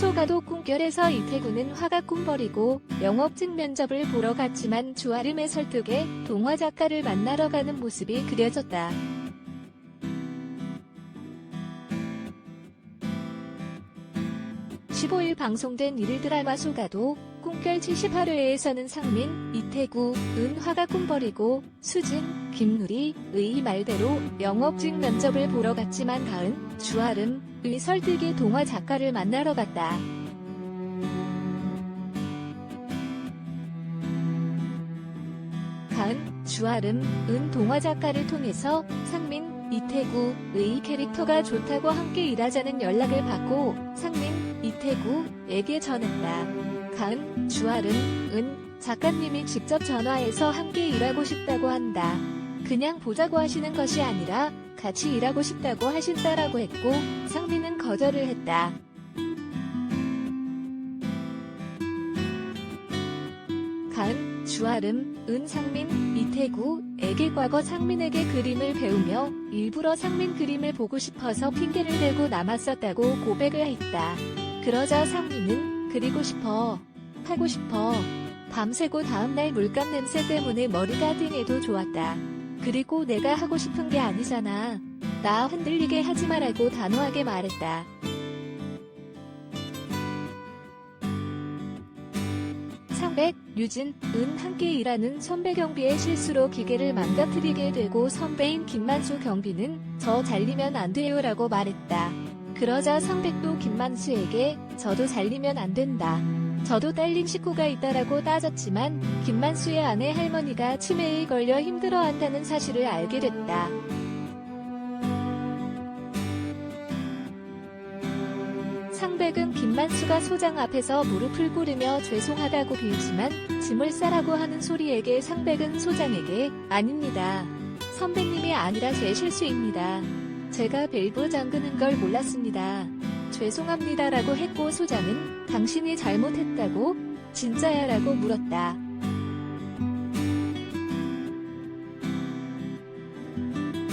소가도 꿈결에서 이태구는 화가 꿈버리고 영업증 면접을 보러 갔지만 주아름의 설득에 동화 작가를 만나러 가는 모습이 그려졌다. 15일 방송된 일일 드라마 소가도 꿈결 78회에서는 상민, 이태구, 은화가 꿈버리고 수진, 김누리, 의 말대로 영업증 면접을 보러 갔지만 가은, 주아름, 의 설득의 동화 작가를 만나러 갔다. 가은, 주아름, 은 동화 작가를 통해서 상민, 이태구, 의 캐릭터가 좋다고 함께 일하자는 연락을 받고 상민, 이태구에게 전했다. 가은, 주아름, 은 작가님이 직접 전화해서 함께 일하고 싶다고 한다. 그냥 보자고 하시는 것이 아니라 같이 일하고 싶다고 하신다라고 했고 상민은 거절을 했다. 가은, 주아름, 은 상민, 이태구에게 과거 상민에게 그림을 배우며 일부러 상민 그림을 보고 싶어서 핑계를 대고 남았었다고 고백을 했다. 그러자 상민은 그리고 싶어, 하고 싶어. 밤새고 다음날 물감 냄새 때문에 머리가 띵해도 좋았다. 그리고 내가 하고 싶은 게 아니잖아. 나 흔들리게 하지 말라고 단호하게 말했다. 상백, 유진, 은 함께 일하는 선배 경비의 실수로 기계를 망가뜨리게 되고 선배인 김만수 경비는 저 잘리면 안 돼요 라고 말했다. 그러자 상백도 김만수에게 저도 잘리면 안 된다. 저도 딸린 식구가 있다라고 따졌지만 김만수의 아내 할머니가 치매에 걸려 힘들어한다는 사실을 알게 됐다. 상백은 김만수가 소장 앞에서 무릎을 꿇으며 죄송하다고 빌지만 짐을 싸라고 하는 소리에게 상백은 소장에게 아닙니다. 선배님이 아니라 제 실수입니다. 제가 밸브 잠그는 걸 몰랐습니다. 죄송합니다라고 했고 소장은 당신이 잘못했다고 진짜야라고 물었다.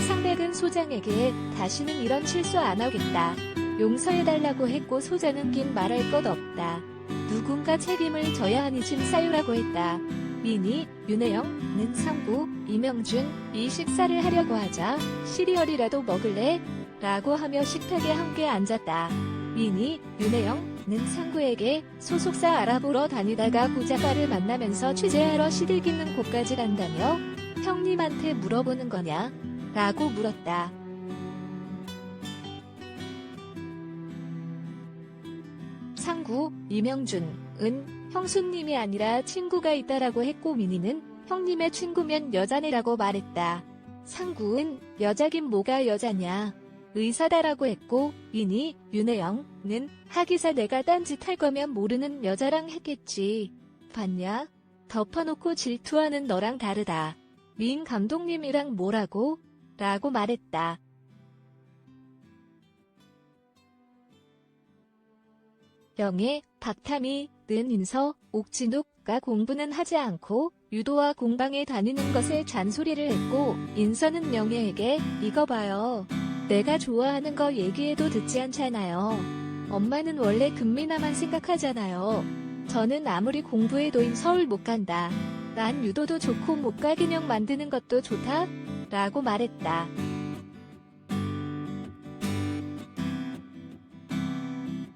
상백은 소장에게 다시는 이런 실수 안 하겠다. 용서해달라고 했고 소장은 긴 말할 것 없다. 누군가 책임을 져야 하니 짐 싸유라고 했다. 민희, 윤혜영 는 상구, 이명준, 이 식사를 하려고 하자 시리얼이라도 먹을래? 라고 하며 식탁에 함께 앉았다. 민희, 윤혜영는 상구에게 소속사 알아보러 다니다가 고작가를 만나면서 취재하러 시들기는 곳까지 간다며 형님한테 물어보는 거냐? 라고 물었다. 상구, 이명준, 은, 형수님이 아니라 친구가 있다라고 했고 민희는 형님의 친구면 여자네라고 말했다. 상구은 여자긴 뭐가 여자냐. 의사다라고 했고 민희, 윤혜영는 하기사 내가 딴짓 할 거면 모르는 여자랑 했겠지. 봤냐? 덮어놓고 질투하는 너랑 다르다. 민 감독님이랑 뭐라고? 라고 말했다. 영애, 박타미, 는 인서, 옥진욱가 공부는 하지 않고 유도와 공방에 다니는 것에 잔소리를 했고 인서는 영애에게 이거 봐요. 내가 좋아하는 거 얘기해도 듣지 않잖아요. 엄마는 원래 금미나만 생각하잖아요. 저는 아무리 공부해도 서울 못 간다. 난 유도도 좋고 목각 인형 만드는 것도 좋다. 라고 말했다.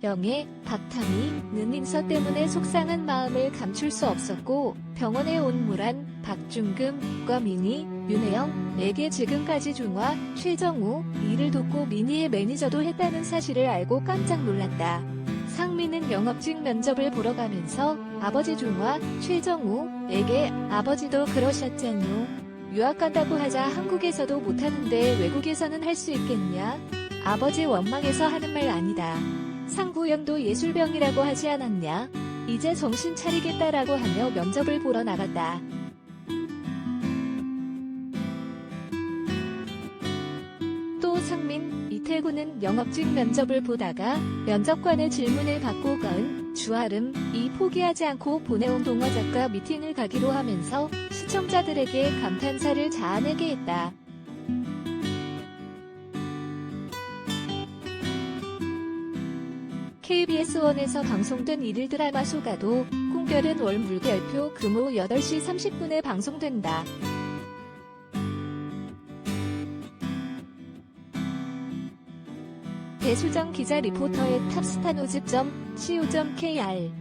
영애, 박타미, 는인서 때문에 속상한 마음을 감출 수 없었고 병원에 온 무란, 박중금과 민희, 윤혜영에게 지금까지 중화, 최정우, 일을 돕고 민희의 매니저도 했다는 사실을 알고 깜짝 놀랐다. 상민은 영업직 면접을 보러 가면서 아버지 중화, 최정우에게 아버지도 그러셨잖요. 유학 간다고 하자 한국에서도 못하는데 외국에서는 할 수 있겠냐? 아버지 원망해서 하는 말 아니다. 상구연도 예술병이라고 하지 않았냐? 이제 정신 차리겠다라고 하며 면접을 보러 나갔다. 또 상민, 이태구는 영업직 면접을 보다가 면접관의 질문을 받고 가은 주아름, 이 포기하지 않고 보내온 동화작가 미팅을 가기로 하면서 시청자들에게 감탄사를 자아내게 했다. KBS1에서 방송된 일일 드라마 소가도 꿈결은 월 물결표 금오 8시 30분에 방송된다. 배수정 기자 리포터의 탑스타노즈.co.kr